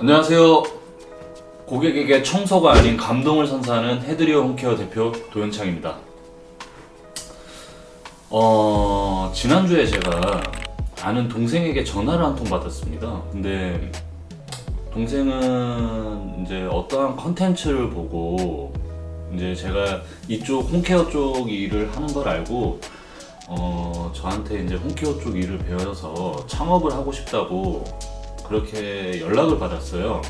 안녕하세요. 고객에게 청소가 아닌 감동을 선사하는 헤드리어 홈케어 대표 도현창입니다. 어, 지난주에 제가 아는 동생에게 전화를 한 통 받았습니다. 근데 동생은 이제 어떠한 컨텐츠를 보고 이제 제가 이쪽 홈케어 쪽 일을 하는 걸 알고 어, 저한테 이제 홈케어 쪽 일을 배워서 창업을 하고 싶다고 그렇게 연락을 받았어요.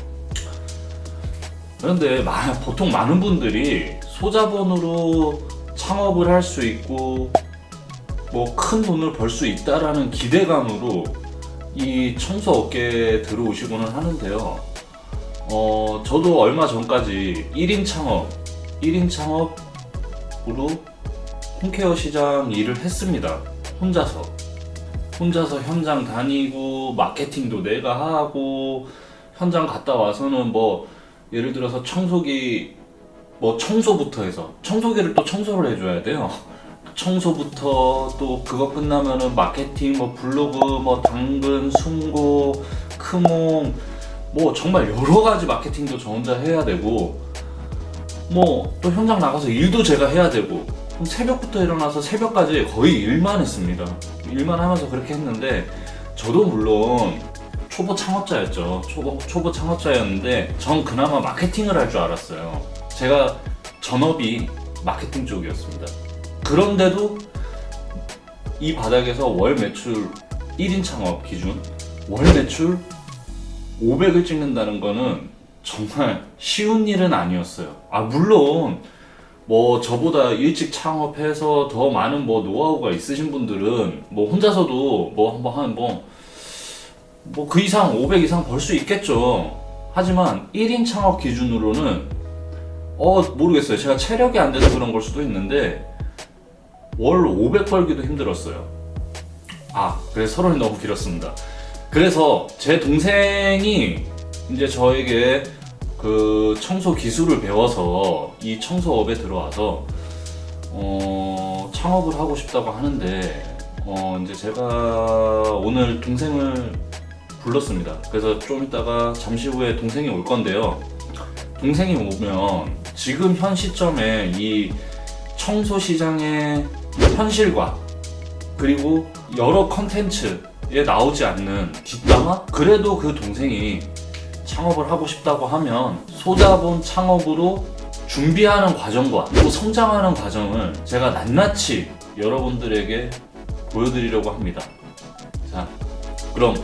그런데 마- 보통 많은 분들이 소자본으로 창업을 할 수 있고 뭐 큰 돈을 벌 수 있다라는 기대감으로 이 청소 업계에 들어오시고는 하는데요. 어, 저도 얼마 전까지 1인 창업, 1인 창업으로 홈케어 시장 일을 했습니다. 혼자서. 혼자서 현장 다니고 마케팅도 내가 하고 현장 갔다 와서는 뭐 예를 들어서 청소기 뭐 청소부터 해서 청소기를 또 청소를 해줘야 돼요. 청소부터 또 그거 끝나면은 마케팅 뭐 블로그 뭐 당근 숨고 크몽 뭐 정말 여러 가지 마케팅도 저 혼자 해야 되고 뭐 또 현장 나가서 일도 제가 해야 되고 새벽부터 일어나서 새벽까지 거의 일만 했습니다. 일만 하면서 그렇게 했는데 저도 물론 초보 창업자였죠. 초보 초보 창업자였는데 전 그나마 마케팅을 할 줄 알았어요. 제가 전업이 마케팅 쪽이었습니다. 그런데도 이 바닥에서 월 매출 1인 창업 기준 월 매출 500을 찍는다는 거는 정말 쉬운 일은 아니었어요. 아 물론 뭐 저보다 일찍 창업해서 더 많은 뭐 노하우가 있으신 분들은 뭐 혼자서도 뭐 한번 한 뭐 뭐 그 이상 500 이상 벌 수 있겠죠. 하지만 1인 창업 기준으로는 어 모르겠어요. 제가 체력이 안 돼서 그런 걸 수도 있는데 월 500 벌기도 힘들었어요. 아, 그래서 서론이 너무 길었습니다. 그래서 제 동생이 이제 저에게 그 청소 기술을 배워서 이 청소업에 들어와서 어, 창업을 하고 싶다고 하는데 어, 이제 제가 오늘 동생을 불렀습니다. 그래서 좀 이따가 잠시 후에 동생이 올 건데요. 동생이 오면 지금 현 시점에 이 청소 시장의 현실과 그리고 여러 컨텐츠에 나오지 않는 뒷담화? 그래도 그 동생이 창업을 하고 싶다고 하면 소자본 창업으로 준비하는 과정과 또 성장하는 과정을 제가 낱낱이 여러분들에게 보여드리려고 합니다. 자, 그럼